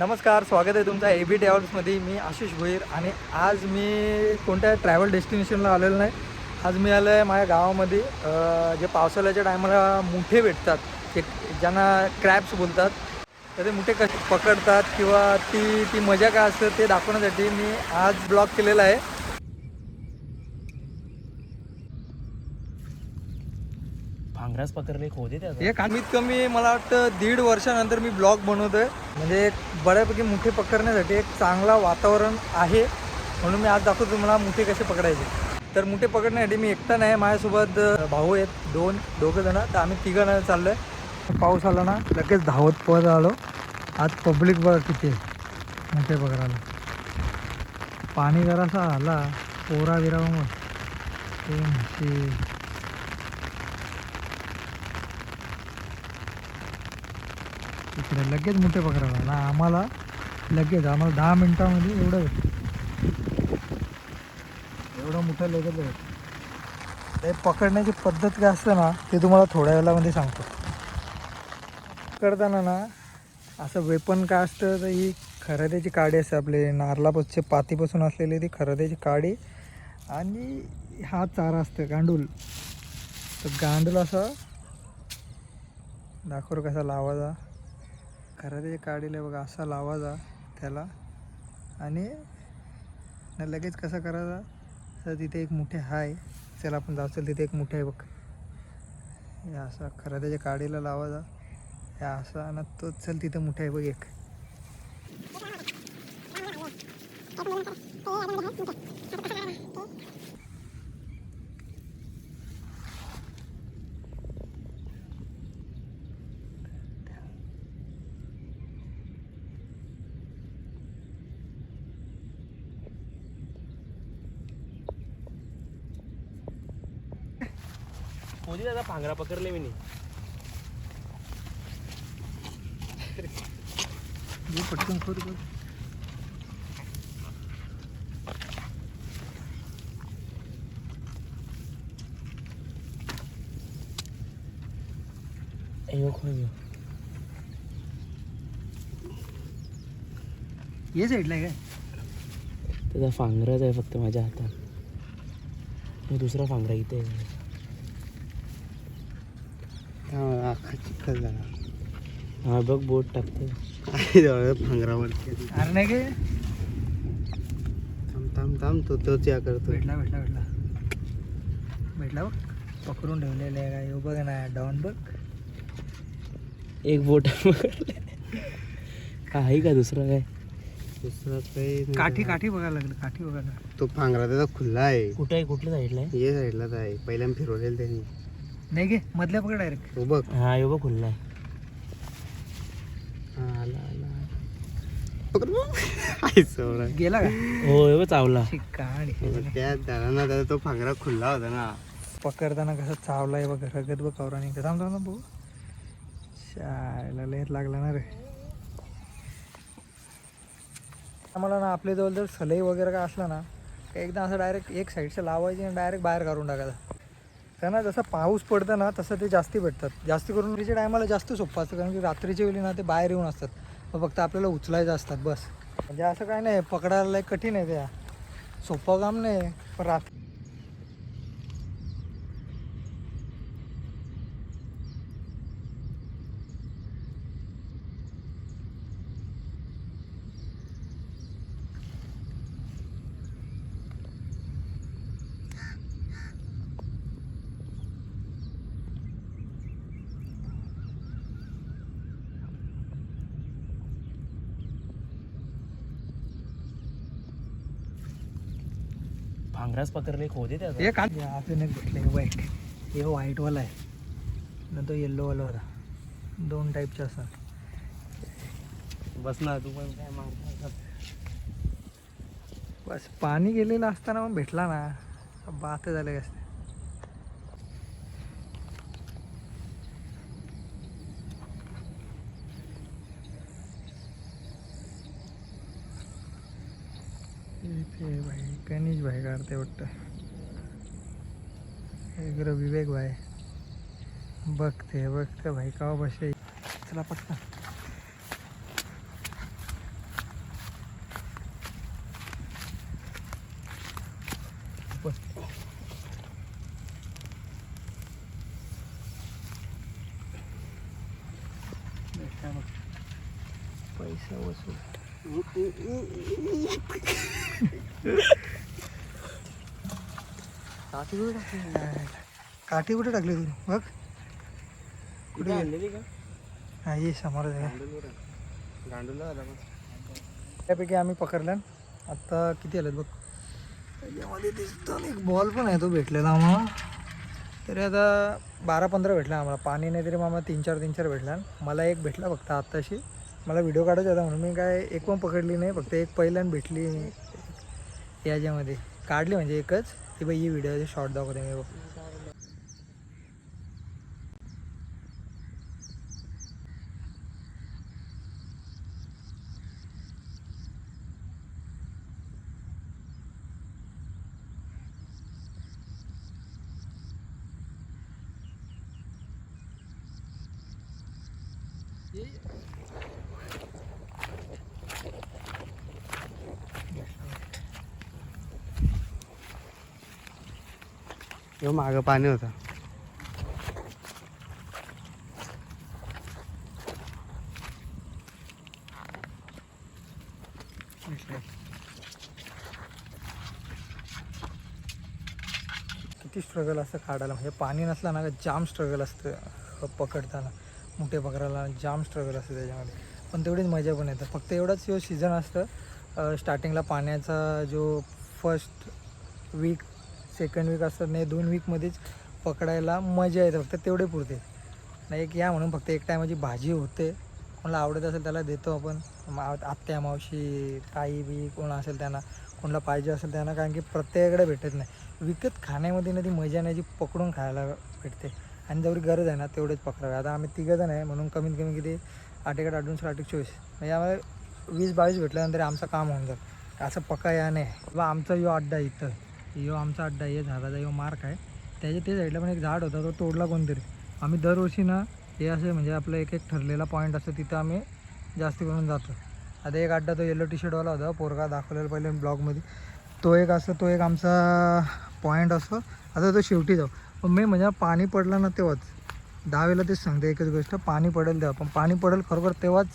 नमस्कार स्वागत आहे तुमचा ए बी ट्रॅव्हल्समध्ये मी आशिष भोईर आणि आज मी कोणत्या ट्रॅव्हल डेस्टिनेशनला आलेलो नाही आज मी आलो आहे माझ्या गावामध्ये. जे पावसाळ्याच्या टायमाला मुठे भेटतात ते ज्यांना क्रॅप्स बोलतात तर ते मुठे कसे पकडतात किंवा ती ती मजा काय असते ते दाखवण्यासाठी मी आज ब्लॉग केलेला आहे. भांगराच पकडले खोदे त्याचा. एक कमीत कमी मला वाटतं दीड वर्षानंतर मी ब्लॉग बनवतोय. म्हणजे एक बऱ्यापैकी मुठे पकडण्यासाठी एक चांगला वातावरण आहे. म्हणून मी आज दाखवतो तुम्हाला मुठे कसे पकडायचे. तर मुठे पकडण्यासाठी मी एकटा नाही माझ्यासोबत भाऊ आहेत दोन दोघं जण. तर आम्ही तिघं जण चाललो आहे पाऊस आला ना लगेच धावत पळत आलो. आज पब्लिक बघा किती मुठे पकडायला. पाणी जरासा आला पोरा विरा मग इकडे लगेच मोठे पकडायला ना आम्हाला लगेच आम्हाला दहा मिनिटामध्ये एवढं एवढं मोठं लगेच भेटतं. ते पकडण्याची पद्धत काय असते ना ते तुम्हाला थोड्या वेळामध्ये सांगतो. पकडताना ना असं वेपन काय असतं तर ही खराद्याची काडी असते आपले नारलापासचे पातीपासून असलेली ती खराद्याची काडी. आणि हा चारा असतं गांडूल तर गांडूल असा दाखवर कसा लावायचा. खरं ते काढीला बघा असा लावायचा त्याला. आणि न लगेच कसं करायचा? तर तिथे एक मोठे हाय. चला आपण जाऊ चल तिथे एक मोठे आहे बघ. या असा खरं त्याच्या काडीला लावायचा या असा आणि तो चल तिथे मोठे आहे बघ एक. खोदे त्याचा भांगरा पकडले मी पटकन खोद ये साईडला आहे काय? त्याचा फांगराच आहे फक्त माझ्या हातात. मी दुसरा फांगरा इथे आहे. अख्खा चिखल झाला हा बघ बोट टाकते भांगरावरती अरे नाही काय? थांब थांब थांब तो तोच या करतो भेटला भेटला भेटला. भेटला बघ. पकडून ठेवलेलं आहे काय बघ ना डॉन बघ. एक बोट आहे का दुसरा काय? दुसरा काही. काठी काठी बघायला लागलं. काठी बघायला. लागलं. तो भांगरा त्याचा खुल्ला आहे. कुठं आहे? कुठल्या साईडला आहे? ये साईडलाच आहे. पहिल्यांदा फिरवलेलं त्यांनी. नाही गे मधल्या पकड डायरेक्ट तो बघ. हा यो बघ खुल्ला आहे हा, आला आला. पकड बघ. आई सोडा. गेला का? हो यो बघ चावला. कहाणी त्या झाला ना त्याचा तो भांगरा खुल्ला होता ना. पकडताना कसं चावलाय बघ रगत बघ कवराने थांब थांब थांब बघू. शाळेला लयत लागला ना रे. आम्हाला ना आपल्या जवळ जर सलई वगैरे काय असला ना का एकदा असं डायरेक्ट एक साईडचं लावायची आणि डायरेक्ट बाहेर काढून टाकायचं. त्यांना जसं पाऊस पडतं ना तसं ते जास्ती भेटतात. जास्ती करून रात्रीच्या टायमाला जास्त सोपं असतं कारण की रात्रीच्या वेळी ना ते बाहेर येऊन असतात. मग फक्त आपल्याला उचलायचं असतात बस. म्हणजे असं काय नाही पकडायला कठीण आहे त्या सोपं काम नाही पण रात्री भांगराच पकडले खोदे हे अजून एक भेटले वाईट हे व्हाईटवाला आहे. न तो येल्लोवाला होता. दोन टाईपचे असतात. बस ना तू पण काय मारता बस पाणी गेलेलं असताना मग भेटला ना. बात झालं असते. इथे भाई गणेश भाई काढते वाटतं. एग्र विवेक भाई. बघते बघते भाई का बसे. चला पटका पैसा वसूल. काठी कुठे टाकली काठी कुठे टाकली तू? बघ. कुठे गेली? हा ये समोर त्यापैकी आम्ही पकडल्या आता किती आलेत बघ? त्याच्यामध्ये दिसतो एक बॉल पण आहे तो भेटलेला आम्हाला. तरी आता बारा पंधरा भेटला आम्हाला. पाणी नाही तरी मग आम्हाला तीन चार तीन चार भेटला. मला एक भेटला फक्त आत्ताशी मला व्हिडिओ काढायचा होता म्हणून मी काय एक पण पकडली नाही फक्त एक पहिल्यान भेटली याच्यामध्ये. काढली म्हणजे एकच. की बाई ही व्हिडिओ शॉर्ट दाखवते मी. Yeah. ह्यो मागं पाणी होतं. किती स्ट्रगल असतं काढायला. म्हणजे पाणी नसलं ना का जाम स्ट्रगल असतं पकडताना मोठे पकडायला जाम स्ट्रगल असतं त्याच्यामध्ये. पण तेवढीच मजा पण येतं. फक्त एवढाच जो सीझन असतं स्टार्टिंगला पाण्याचा जो फर्स्ट वीक सेकंड वीक असतात नाही दोन वीकमध्येच पकडायला मजा येते फक्त तेवढे पुरते. नाही एक या म्हणून फक्त एक टायमाची भाजी होते. कोणाला आवडत असेल त्याला देतो आपण. मा आत्या मावशी ताई बी कोण असेल त्यांना कोणाला पाहिजे असेल त्यांना कारण की प्रत्येकाकडे भेटत नाही. विकत खाण्यामध्ये ना ती मजा नाही जी पकडून खायला भेटते. आणि जेवढी गरज आहे ना तेवढेच पकडावे. आता आम्ही तिघं जण आहे म्हणून कमीत कमी किती आठेकडे आठवून आठ चोवीस. म्हणजे आम्हाला वीस बावीस भेटल्यानंतर आमचं काम होऊन जातं. असं पका या नाही. किंवा आमचा यो अड्डा इथं. यो आमचा अड्डा आहे झाडाचा यो मार्क आहे. त्याच्या ते साईडला पण एक झाड होता तो तोडला कोणतरी. आम्ही दरवर्षी ना हे असे म्हणजे आपलं एक एक ठरलेला पॉईंट असतो तिथं आम्ही जास्त करून जातो. आता एक अड्डा तो येलो टी शर्टवाला होता पोरगा दाखवलेला पहिले ब्लॉगमध्ये. तो एक असतो तो एक आमचा पॉईंट असतो. आता तो शेवटी जाऊ. पण मी म्हणजे पाणी पडलं ना तेव्हाच. दहा वेळेला तेच सांगते एकच गोष्ट पाणी पडेल तेव्हा. पण पाणी पडेल खरोखर तेव्हाच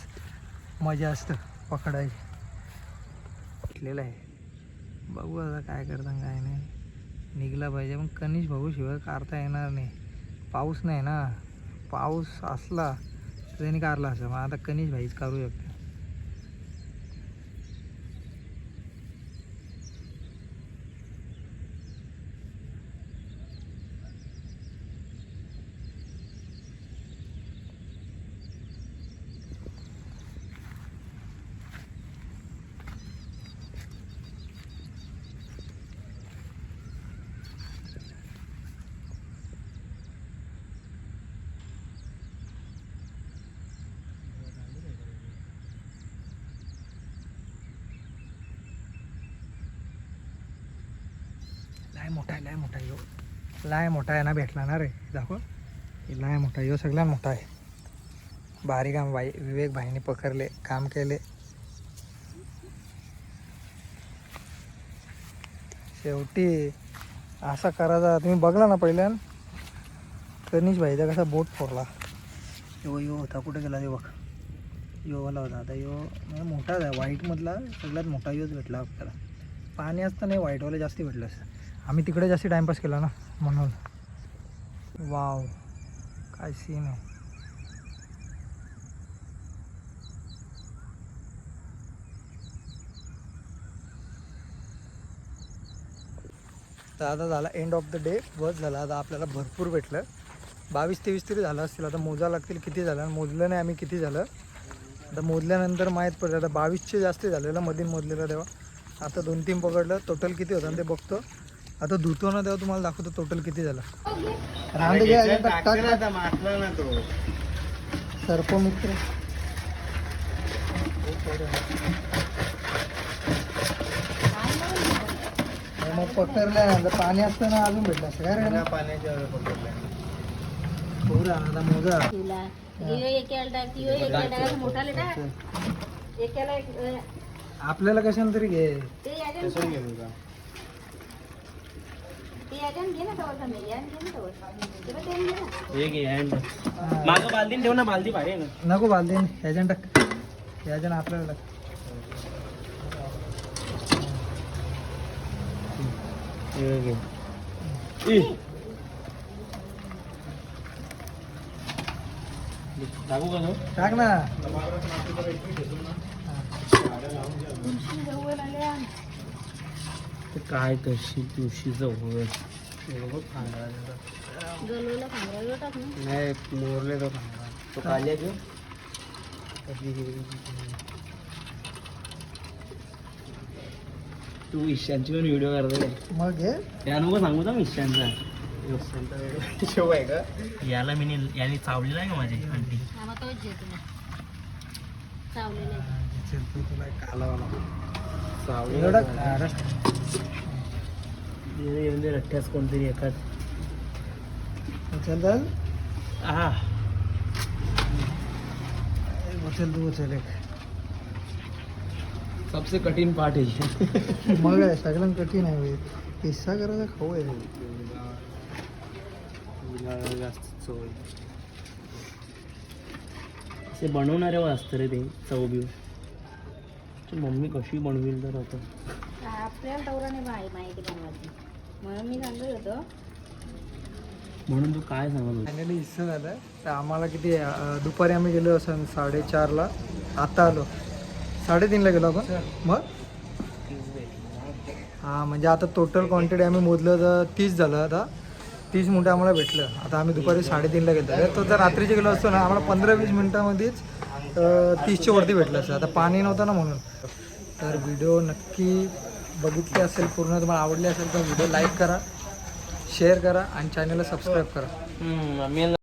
मजा असतं पकडायची. घेतलेलं आहे. बघू आता काय करता काय नाही. निघला पाहिजे. पण कनिष भाऊ शिवाय काढता येणार नाही. पाऊस नाही ना. पाऊस असला तर त्यांनी कारला असं मग आता कनिष भाईच काढू शकते. लाय मोठा आहे लाय मोठा आहे यो. लाय मोठा आहे ना भेटला ना रे. दाखव. लाय मोठा आहे यो सगळ्यात मोठा आहे. बारीक आम बाई विवेक भाईने पकडले काम केले. शेवटी असा करायचा तुम्ही बघला ना पहिल्यान? कनिष भाईचा कसा बोट फोडला. यो यो होता कुठे गेला ते बघ. योवाला होता आता यो. म्हणजे मोठाच आहे व्हाईटमधला सगळ्यात मोठा योच भेटला आपल्याला. पाणी असतं नाही व्हाईटवाले जास्ती भेटलं असतं. आम्ही तिकडे जास्ती टाईमपास केला ना म्हणून. वाव काय सीन आहे. तर आता झाला एंड ऑफ द डे बस झाला. आता आपल्याला भरपूर भेटलं. बावीस तेवीस तरी झालं असतील. आता मोजा लागतील किती झालं मोजलं नाही आम्ही किती झालं. आता मोजल्यानंतर माहीत पडलं. आता बावीसचे जास्त झालेलं मधीन मोजलेलं तेव्हा. आता दोन तीन पकडलं. टोटल किती होतं ते बघतो. आता धुतो ना तेव्हा तुम्हाला दाखवतो टोटल किती झालं. घे, टाक. सर्पमित्र मग पकडल्यानंतर पाणी असताना अजून भेटलं असतं. काय पाण्याच्या हो आता मोजा. तुला. यो एकेला टाक हे घे हँड. मागं बालदीन ठेव ना बालदी भारी आहे ना नको बालदीन ह्याच्यानं टाक याच्या ना आपल्याला टाक. हे घे. ई. टाकू का तो? टाक ना ते काय करशील टाक ना. नाही मोरले तो खांदा तो काली आहे तू ईशानची पण व्हिडिओ करतो मग या नको सांगू ना ईशानचा. शेव आहे का? याला मी याने चावलेला आहे का माझी आंटी? तुला चावलेलं आहे. तुला काला चावलेला एवढा येऊन कोणतरी उचल तू उचल एक. सबसे कठीण पार्ट आहे. मग आहे कठीण आहे. हे. पिस्सा करायचा खाऊ आहे. जास्त ते बनवणाऱ्यावर असतं रे ते चव बिव मम्मी कशी बनवेल तर आता? आपल्याला दौराने माहिती माहिती बनवायची म्हणून मी सांगत होतो. म्हणून तू काय सांगत फायनली हिस्सा झालं. तर आम्हाला किती दुपारी आम्ही गेलो असं साडेचारला. आता आलो. साडेतीनला गेलो आपण? मग? हां म्हणजे आता टोटल क्वांटिटी आम्ही मोजलं तर तीस झालं आता. तीस मुठे आम्हाला भेटलं. आता आम्ही दुपारी साडेतीनला गेलो. तो जर रात्रीचे गेलो असतो ना आम्हाला पंधरा वीस मिनटामध्येच तीसच्या वरती भेटलं असतं आता पाणी नव्हतं ना म्हणून. तर व्हिडिओ नक्की बघितली असेल पूर्ण तुम्हाला आवडली असेल तर व्हिडिओ लाईक करा शेअर करा आणि चॅनलला सबस्क्राईब करा.